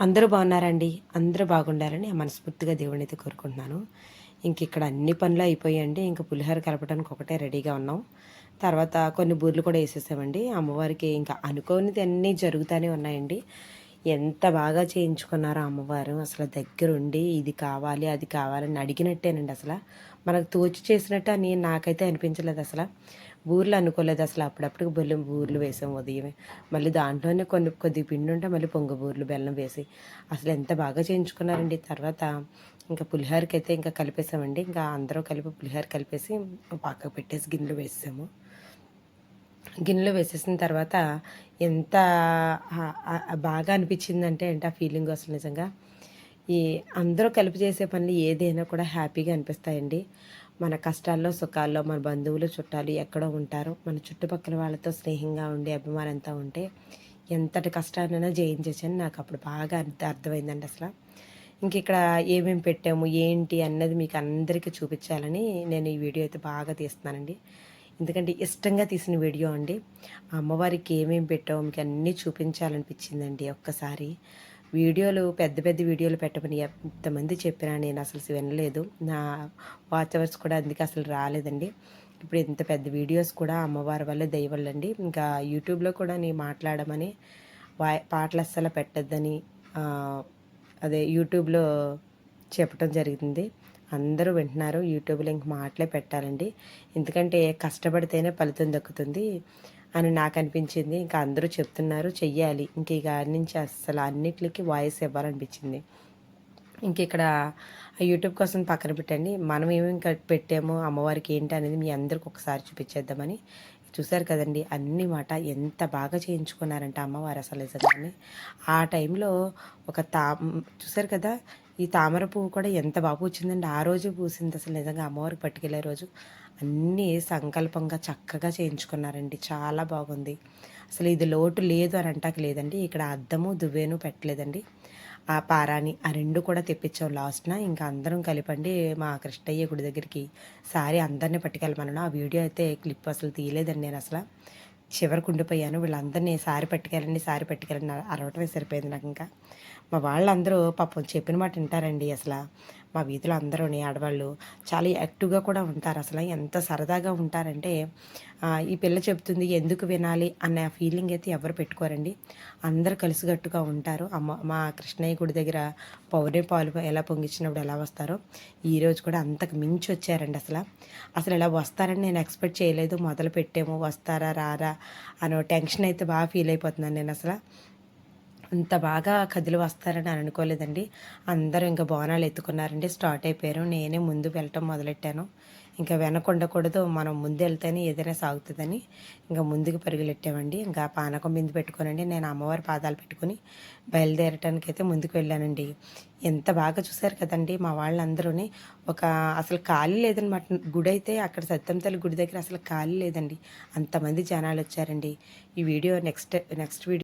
అందరూ బాగున్నారండి. అందరూ బాగుండాలని మనస్ఫూర్తిగా దేవుడిని అయితే కోరుకుంటున్నాను. ఇంక ఇక్కడ అన్ని పనులు అయిపోయాయండి. ఇంకా పులిహోర కలపడానికి ఒకటే రెడీగా ఉన్నాం. తర్వాత కొన్ని బూర్లు కూడా వేసేసామండి. అమ్మవారికి ఇంకా అనుకోనిది అన్నీ జరుగుతూనే ఉన్నాయండి. ఎంత బాగా చేయించుకున్నారో అమ్మవారు. అసలు దగ్గరుండి ఇది కావాలి అది కావాలని అడిగినట్టేనండి అసలు. మనకు తోచి చేసినట్టు అని నాకైతే అనిపించలేదు అసలు. బూర్లు అనుకోలేదు అసలు. అప్పుడప్పుడు బెల్లం బూర్లు వేసాం ఉదయమే మళ్ళీ దాంట్లోనే కొన్ని కొద్ది పిండి ఉంటే మళ్ళీ పొంగ బూర్లు బెల్లం వేసి అసలు ఎంత బాగా చేయించుకున్నారండి. తర్వాత ఇంకా పులిహోరకి అయితే ఇంకా కలిపేసామండి. ఇంకా అందరూ కలిపి పులిహోర కలిపేసి పాక పెట్టేసి గిన్నెలు వేసాము గిన్నెలో వేసేసిన తర్వాత ఎంత బాగా అనిపించిందంటే అంటే ఆ ఫీలింగ్ అసలు నిజంగా? ఈ అందరూ కలిపి చేసే పనులు ఏదైనా కూడా హ్యాపీగా అనిపిస్తాయండి. మన కష్టాల్లో సుఖాల్లో మన బంధువులు చుట్టాలు ఎక్కడో ఉంటారు. మన చుట్టుపక్కల వాళ్ళతో స్నేహంగా ఉండి అభిమానంతో ఉంటే ఎంతటి కష్టాన్నైనా అని నాకు అప్పుడు బాగా అర్థమైందండి అసలు. ఇంక ఇక్కడ ఏమేమి పెట్టాము ఏంటి అన్నది మీకు అందరికీ చూపించాలని నేను ఈ వీడియో అయితే బాగా తీస్తున్నానండి. ఎందుకంటే ఇష్టంగా తీసిన వీడియో అండి. అమ్మవారికి ఏమేమి పెట్టాము మీకు అన్నీ చూపించాలనిపించిందండి ఒక్కసారి. వీడియోలు పెద్ద పెద్ద వీడియోలు పెట్టమని ఎంతమంది చెప్పినా నేను అసలు వినలేదు. నా వాచ్ అవర్స్ కూడా అందుకే అసలు రాలేదండి. ఇప్పుడు ఇంత పెద్ద వీడియోస్ కూడా అమ్మవారి వల్ల దయవల్లండి. ఇంకా యూట్యూబ్లో కూడా నేను మాట్లాడమని వా పాటలు అస్సలు పెట్టద్దని అదే యూట్యూబ్లో చెప్పడం జరిగింది. అందరూ వింటున్నారు. యూట్యూబ్లో ఇంక మాటలే పెట్టాలండి. ఎందుకంటే కష్టపడితేనే ఫలితం దక్కుతుంది. అని నాకు అనిపించింది. ఇంకా అందరూ చెప్తున్నారు చెయ్యాలి. ఇంక ఇక నుంచి అసలు అన్నిటికీ వాయిస్ ఇవ్వాలనిపించింది. ఇంక ఇక్కడ యూట్యూబ్ కోసం పక్కన పెట్టండి. మనం ఏమేమి పెట్టామో అమ్మవారికి ఏంటి అనేది మీ అందరికి ఒకసారి చూపించేద్దామని చూశారు కదండి అన్ని మాట ఎంత బాగా చేయించుకున్నారంటే అమ్మవారు అసలు నిజంగానే. ఆ టైంలో ఒక తా చూశారు కదా ఈ తామర పువ్వు కూడా ఎంత బాగా వచ్చిందండి ఆ రోజు పూసింది అసలు నిజంగా అమ్మవారికి పట్టుకెళ్ళే రోజు. అన్నీ సంకల్పంగా చక్కగా చేయించుకున్నారండి. చాలా బాగుంది. అసలు ఇది లోటు లేదు అని అంటాక లేదండి. ఇక్కడ అద్దము దువ్వేను పెట్టలేదండి. ఆ పారాని ఆ రెండు కూడా తెప్పించాం లాస్ట్న ఇంకా అందరం కలిపండి మా కృష్ణయ్య గుడి దగ్గరికి సారీ అందరినీ పట్టుకెళ్ళమన్నాను ఆ వీడియో అయితే క్లిప్ అసలు తీయలేదండి నేను అసలు. చివరికి ఉండిపోయాను వీళ్ళందరినీ సారి పట్టుకెళ్ళండి సారి పట్టుకెళ్ళండి అరవటమే సరిపోయింది నాకు ఇంకా. మా వాళ్ళందరూ పాపం చెప్పిన మాట వింటారండి అసలు. మా వీధిలో అందరూ ఆడవాళ్ళు చాలా యాక్టివ్గా కూడా ఉంటారు. అసలు ఎంత సరదాగా ఉంటారంటే ఈ పిల్ల చెప్తుంది ఎందుకు వినాలి అన్న ఫీలింగ్ అయితే ఎవరు పెట్టుకోరండి. అందరు కలిసిగట్టుగా ఉంటారు. అమ్మ మా కృష్ణయ్య గుడి దగ్గర పౌర్ణమి పాలు ఎలా పొంగించినప్పుడు ఎలా వస్తారో ఈరోజు కూడా అంతకు మించి వచ్చారండి అసలు. అసలు ఎలా వస్తారని నేను ఎక్స్పెక్ట్ చేయలేదు. మొదలు పెట్టాము వస్తారా రారా అనో టెన్షన్ అయితే బాగా ఫీల్ అయిపోతున్నాను నేను అసలు. అంత బాగా కదిలి వస్తారని అనుకోలేదండి. అందరూ ఇంకా బోనాలు ఎత్తుకున్నారండి. స్టార్ట్ అయిపోయారు. నేనే ముందు వెళ్ళటం మొదలెట్టాను. ఇంకా వెనకొండకూడదు మనం ముందు వెళ్తేనే ఏదైనా సాగుతుందని ఇంకా ముందుకు పరుగులెట్టామండి. ఇంకా పానకం బిందు పెట్టుకోనండి. నేను అమ్మవారి పాదాలు పెట్టుకుని బయలుదేరటానికి అయితే ముందుకు వెళ్ళానండి. ఎంత బాగా చూశారు కదండి. మా వాళ్ళందరూని ఒక అసలు ఖాళీ లేదనమాట. గుడి అయితే అక్కడ సత్యంతల్లి గుడి దగ్గర అసలు ఖాళీ లేదండి. అంతమంది జనాలు వచ్చారండి. ఈ వీడియో నెక్స్ట్ నెక్స్ట్ వీడియో